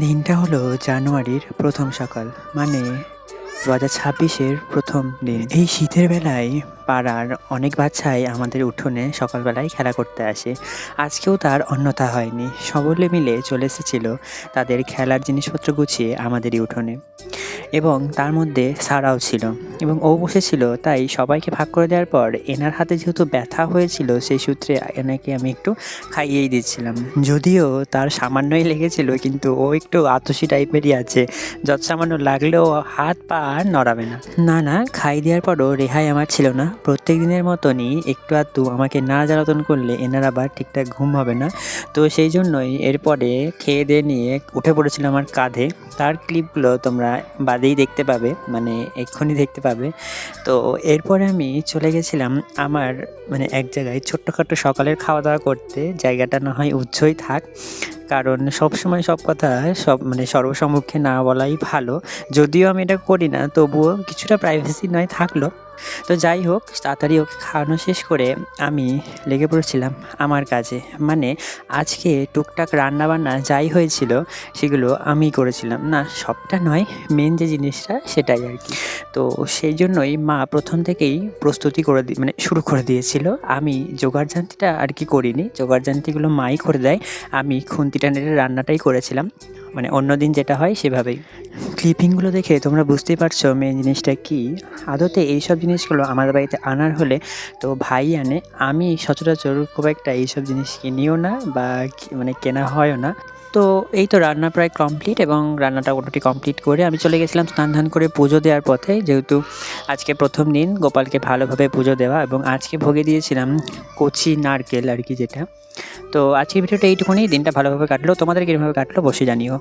দিনটা হলো জানুয়ারির প্রথম সকাল মানে দু হাজার ছাব্বিশের প্রথম দিন। এই শীতের বেলায় পাড়ার অনেক বাচ্চাই আমাদের উঠোনে সকালবেলায় খেলা করতে আসে। আজকেও তার অন্যথা হয়নি। সবলে মিলে চলে এসেছিল তাদের খেলার জিনিসপত্র গুছিয়ে আমাদেরই উঠোনে। এবং তার মধ্যে সারাও ছিল। এবং ও বসেছিল তাই সবাইকে ভাগ করে দেওয়ার পর এনার হাতে যেহেতু ব্যথা হয়েছিল, সেই সূত্রে এনাকে আমি একটু খাইয়েই দিচ্ছিলাম। যদিও তার সামান্যই লেগেছিল, কিন্তু ও একটু আতসী টাইপেরই আছে। যত সামান্য লাগলেও হাত পা আর নড়াবে না। না না, খাই দেওয়ার পরও রেহাই আমার ছিল না। প্রত্যেক দিনের মতনই একটু আধটু আমাকে না জ্বালাতন করলে এনার আবার ঠিকঠাক ঘুম হবে না। তো সেই জন্যই এরপরে খেয়ে দিয়ে নিয়ে উঠে পড়েছিল আমার কাঁধে। তার ক্লিপগুলো তোমরা বাদেই দেখতে পাবে মানে এক্ষুনি দেখতে পাবে। তো এরপরে আমি চলে গেছিলাম আমার মানে এক জায়গায় ছোট্টখাটো সকালের খাওয়া দাওয়া করতে। জায়গাটা না হয় উচ্চই থাক, কারণ সব সময় সব কথা সব মানে সর্বসম্মুখে না বলাই ভালো। যদিও আমি এটা করি না, তবুও কিছুটা প্রাইভেসি নয় থাকল। তো যাই হোক, তাড়াতাড়ি ওকে খাওয়ানো শেষ করে আমি লেগে পড়েছিলাম আমার কাজে। মানে আজকে টুকটাক রান্নাবান্না যাই হয়েছিল, সেগুলো আমি করেছিলাম। না, সবটা নয় মেন যে জিনিসটা সেটাই আর কি। তো সেই জন্যই মা প্রথম থেকেই প্রস্তুতি করে দি মানে শুরু করে দিয়েছিল। আমি জোগাড়যান্তিটা আর কি করিনি। জোগাড়যান্তিগুলো মাই করে দেয়। আমি খুন্তিটা নেড়ে রান্নাটাই করেছিলাম। মানে অন্য দিন যেটা হয় সেভাবেই। ক্লিপিংগুলো দেখে তোমরা বুঝতেই পারছ মেন জিনিসটা কি? আদতে এইসব জিনিসগুলো আমাদের বাড়িতে আনার হলে তো ভাই আনে, আমি সচরাচর খুব একটা এইসব জিনিস কিনিও না বা মানে কেনা হয়ও না। তো এই তো রান্না প্রায় কমপ্লিট এবং রান্নাটা মোটামুটি কমপ্লিট করে আমি চলে গেছিলাম স্নান ধান করে পুজো দেওয়ার পথে, যেহেতু আজকে প্রথম দিন গোপালকে ভালোভাবে পুজো দেওয়া এবং আজকে ভোগে দিয়েছিলাম কচি নারকেল আর কি যেটা। তো আজকের ভিডিওটা এইটুকুনি, দিনটা ভালোভাবে কাটলো। তোমাদের কীভাবে কাটলো বসে জানিও।